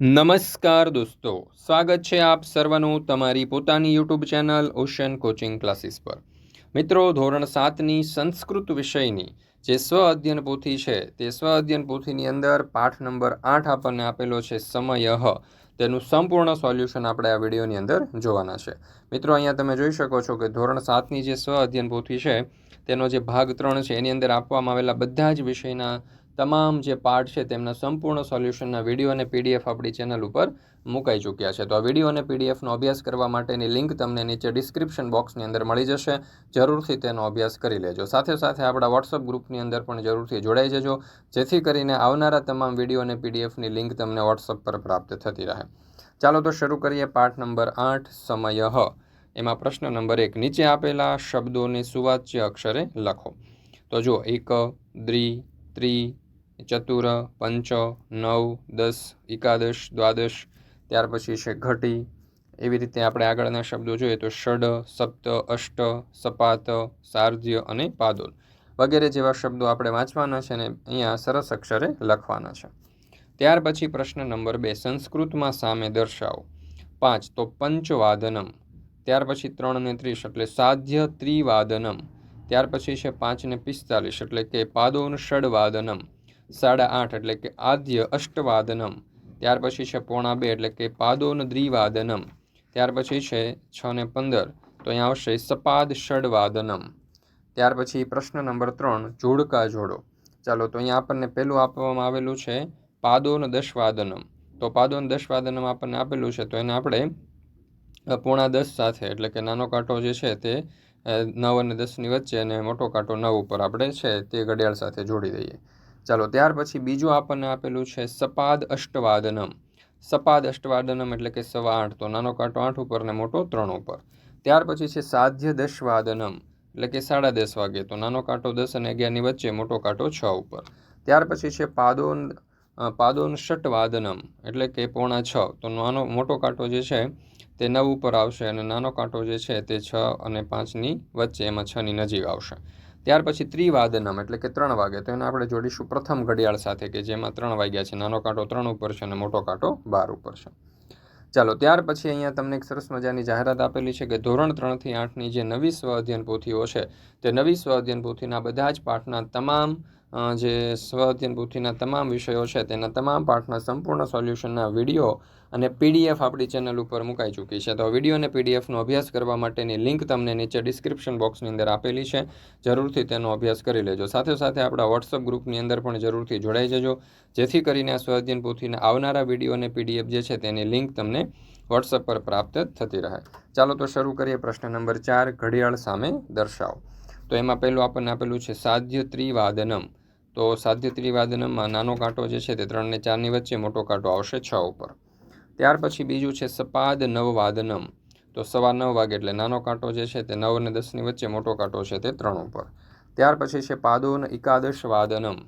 નમસ્કાર દોસ્તો, સ્વાગત છે આપ સર્વનું તમારી પોતાની YouTube channel Ocean coaching classes પર. મિત્રો, ધોરણ સાતની સંસ્કૃત વિષયની જે સ્વ અધ્યયન પોથી છે, તે સ્વ અધ્યયન પોથીની અંદર પાઠ નંબર આઠ આપણને આપેલો છે, સમય તેનું સંપૂર્ણ સોલ્યુશન આપણે આ વિડીયોની અંદર જોવાના છે. મિત્રો, અહીંયા તમે જોઈ શકો છો કે ધોરણ સાતની જે સ્વ અધ્યયન પોથી છે, તેનો જે ભાગ ત્રણ છે, એની અંદર આપવામાં આવેલા બધા જ વિષયના તમામ જે પાર્ટ છે તેમના સંપૂર્ણ સોલ્યુશનના વીડિયો અને પીડીએફ આપણી ચેનલ ઉપર મુકાઈ ચૂક્યા છે. તો આ વીડિયો અને પીડીએફનો અભ્યાસ કરવા માટેની લિંક તમને નીચે ડિસ્ક્રિપ્શન બોક્સની અંદર મળી જશે. જરૂરથી તેનો અભ્યાસ કરી લેજો. સાથે સાથે આપણા વોટ્સઅપ ગ્રુપની અંદર પણ જરૂરથી જોડાઈ જજો, જેથી કરીને આવનારા તમામ વીડિયો અને પીડીએફની લિંક તમને વોટ્સઅપ પર પ્રાપ્ત થતી રહે. ચાલો તો શરૂ કરીએ પાઠ નંબર આઠ, સમય. એમાં પ્રશ્ન નંબર એક, નીચે આપેલા શબ્દોને સુવાચ્ય અક્ષરે લખો. તો જો એક દ્રિ ત્રિ ચતુર, પંચ, નવ, દસ, એકાદશ, દ્વાદશ, ત્યાર પછી છે ઘટી. એવી રીતે આપણે આગળના શબ્દો જોઈએ તો ષડ, સપ્ત, અષ્ટ, સપાત, સાર્ધ્ય અને પાદોલ વગેરે જેવા શબ્દો આપણે વાંચવાના છે અને અહીંયા સરસ અક્ષરે લખવાના છે. ત્યાર પછી પ્રશ્ન નંબર બે, સંસ્કૃતમાં સામે દર્શાવો. પાંચ, તો પંચવાદનમ. ત્યાર પછી ત્રણ ને ત્રીસ, એટલે સાધ્ય ત્રિવાદનમ. ત્યાર પછી છે પાંચ ને પિસ્તાલીસ, એટલે કે પાદોન ષડવાદનમ. સાડા આઠ એટલે કે આદ્ય અષ્ટવાદનમ. ત્યાર પછી છે પોણા બે એટલે કે પાદોન દ્વિવાદનમ. ત્યાર પછી છે છ ને પંદર. તો અહીંયા આવશે સપાદ ષડવાદનમ. ત્યાર પછી પ્રશ્ન નંબર ત્રણ, જોડકા જોડો. ચાલો, તો અહીંયા આપણને પહેલું આપવામાં આવેલું છે પાદોન દશવાદનમ. તો પાદોન દશવાદનમ આપણને આપેલું છે, તો એને આપણે પોણા દસ સાથે, એટલે કે નાનો કાંટો જે છે તે નવ અને દસની વચ્ચે અને મોટો કાંટો નવ ઉપર આપણે છે તે ઘડિયાળ સાથે જોડી દઈએ. ચાલો, ત્યાર પછી બીજું આપણને આપેલું છે સપાદ અષ્ટવાદનમ. સપાદ અષ્ટવાદનમ એટલે કે સવા આઠ, તો નાનો કાંટો આઠ ઉપર ને મોટો ત્રણ ઉપર. ત્યાર પછી છે સાધ્ય દશવાદનમ, એટલે કે સાડા દસ વાગે, તો નાનો કાંટો દસ અને અગિયારની વચ્ચે, મોટો કાંટો છ ઉપર. ત્યાર પછી છે પાદોન પાદોન ષટવાદનમ એટલે કે પોણા છ, તો નાનો, મોટો કાંટો જે છે તે નવ ઉપર આવશે અને નાનો કાંટો જે છે તે છ અને પાંચની વચ્ચે, એમાં છની નજીક આવશે. ત્યાર પછી ત્રિવાદનમ, એટલે કે ત્રણ વાગે. તો એને આપણે જોડીશું પ્રથમ ઘડિયાળ સાથે કે જેમાં ત્રણ વાગ્યા છે. નાનો કાંટો ત્રણ ઉપર છે અને મોટો કાંટો બાર ઉપર છે. ચાલો, ત્યાર પછી અહીંયા તમને એક સરસ મજાની જાહેરાત આપેલી છે કે ધોરણ ત્રણથી આઠની જે નવી સ્વ અધ્યયન પોથીઓ છે, તે નવી સ્વ અધ્યયન પોથીના બધા જ પાઠના તમામ જે સ્વાધ્યન અધ્યયન તમામ વિષયો છે, તેના તમામ પાઠના સંપૂર્ણ સોલ્યુશનના વીડિયો અને પીડીએફ આપણી ચેનલ ઉપર મુકાઈ ચૂકી છે. તો વીડિયો અને પીડીએફનો અભ્યાસ કરવા માટેની લિંક તમને નીચે ડિસ્ક્રિપ્શન બોક્સની અંદર આપેલી છે. જરૂરથી તેનો અભ્યાસ કરી લેજો. સાથે સાથે આપણા વોટ્સઅપ ગ્રુપની અંદર પણ જરૂરથી જોડાઈ જજો. જેથી કરીને આ સ્વાધ્યન પોથીના આવનારા વીડિયો અને પીડીએફ જે છે, તેની લિંક તમને વોટ્સઅપ પર પ્રાપ્ત થતી રહે. ચાલો તો શરૂ કરીએ પ્રશ્ન નંબર ચાર, ઘડિયાળ સામે દર્શાવો. તો એમાં પહેલું આપણને આપેલું છે સાધ્ય ત્રિવાદનમ તો સાધ્ય ત્રિવાદનમમાં નાનો કાંટો જે છે તે ત્રણને ચારની વચ્ચે, મોટો કાંટો આવશે છ ઉપર. ત્યાર પછી બીજું છે સપાદ નવવાદનમ. તો સવા નવ વાગે એટલે નાનો કાંટો જે છે તે નવ અને દસની વચ્ચે, મોટો કાંટો છે તે ત્રણ ઉપર. ત્યાર પછી છે પાદોન એકાદશ વાદનમ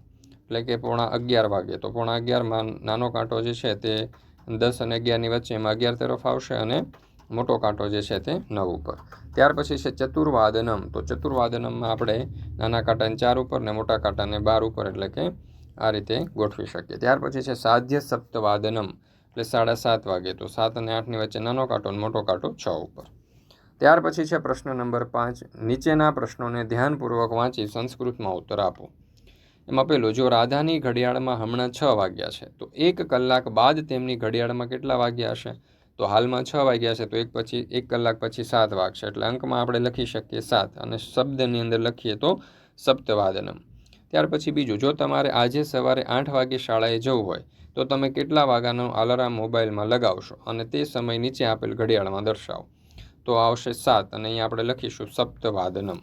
એટલે કે પોણા અગિયાર વાગે. તો પોણા અગિયારમાં નાનો કાંટો જે છે તે દસ અને અગિયારની વચ્ચે એમાં અગિયાર તરફ આવશે અને મોટો કાંટો જે છે તે નવ ઉપર. ત્યાર પછી છે ચતુર્વાદનમ. તો ચતુર્વાદનમમાં આપણે નાના કાંટાને ચાર ઉપર ને મોટા કાંટાને બાર ઉપર એટલે કે આ રીતે ગોઠવી શકીએ. ત્યાર પછી છે સાધ્ય સપ્તવાદનમ, એટલે સાડા સાત વાગે. તો સાત અને આઠની વચ્ચે નાનો કાંટો અને મોટો કાંટો છ ઉપર. ત્યાર પછી છે પ્રશ્ન નંબર પાંચ, નીચેના પ્રશ્નોને ધ્યાનપૂર્વક વાંચી સંસ્કૃતમાં ઉત્તર આપો. એમાં પેલો, જો રાધાની ઘડિયાળમાં હમણાં છ વાગ્યા છે, તો એક કલાક બાદ તેમની ઘડિયાળમાં કેટલા વાગ્યા હશે? તો હાલમાં છ વાગ્યા છે, તો એક પછી, એક કલાક પછી સાત વાગશે. એટલે અંકમાં આપણે લખી શકીએ સાત અને શબ્દની અંદર લખીએ તો સપ્તવાદનમ. ત્યાર પછી બીજું, જો તમારે આજે સવારે આઠ વાગે શાળાએ જવું હોય, તો તમે કેટલા વાગ્યાનો અલાર્મ મોબાઈલમાં લગાવશો અને તે સમય નીચે આપેલ ઘડિયાળમાં દર્શાવો. તો આવશે સાત અને અહીંયા આપણે લખીશું સપ્તવાદનમ.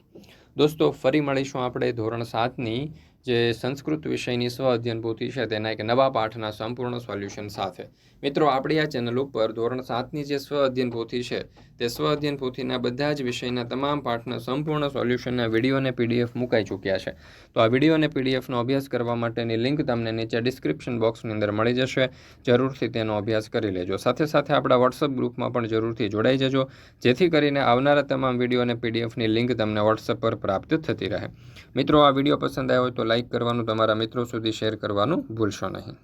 દોસ્તો, ફરી મળીશું આપણે ધોરણ સાતની જે સંસ્કૃત વિષયની સ્વ અધ્યયન પોથી છે, તેના એક નવા પાઠના સંપૂર્ણ સોલ્યુશન સાથે. મિત્રો, આપણી આ ચેનલ ઉપર ધોરણ સાતની જે સ્વ અધ્યયન પોથી છે, તે સ્વ અધ્યયન પોથીના બધા જ વિષયના તમામ પાઠના સંપૂર્ણ સોલ્યુશનના વીડિયો અને પીડીએફ મુકાઈ ચૂક્યા છે. તો આ વીડિયો અને પીડીએફનો અભ્યાસ કરવા માટેની લિંક તમને નીચે ડિસ્ક્રિપ્શન બોક્સની અંદર મળી જશે. જરૂરથી તેનો અભ્યાસ કરી લેજો. સાથે સાથે આપણા વોટ્સઅપ ગ્રુપમાં પણ જરૂરથી જોડાઈ જજો, જેથી કરીને આવનારા તમામ વીડિયો અને પીડીએફની લિંક તમને વોટ્સઅપ પર પ્રાપ્ત થતી રહે. મિત્રો, આ વીડિયો પસંદ આવ્યો તો લાઇક કરવાનું તમારા મિત્રો સુધી શેર કરવાનું ભૂલશો નહીં.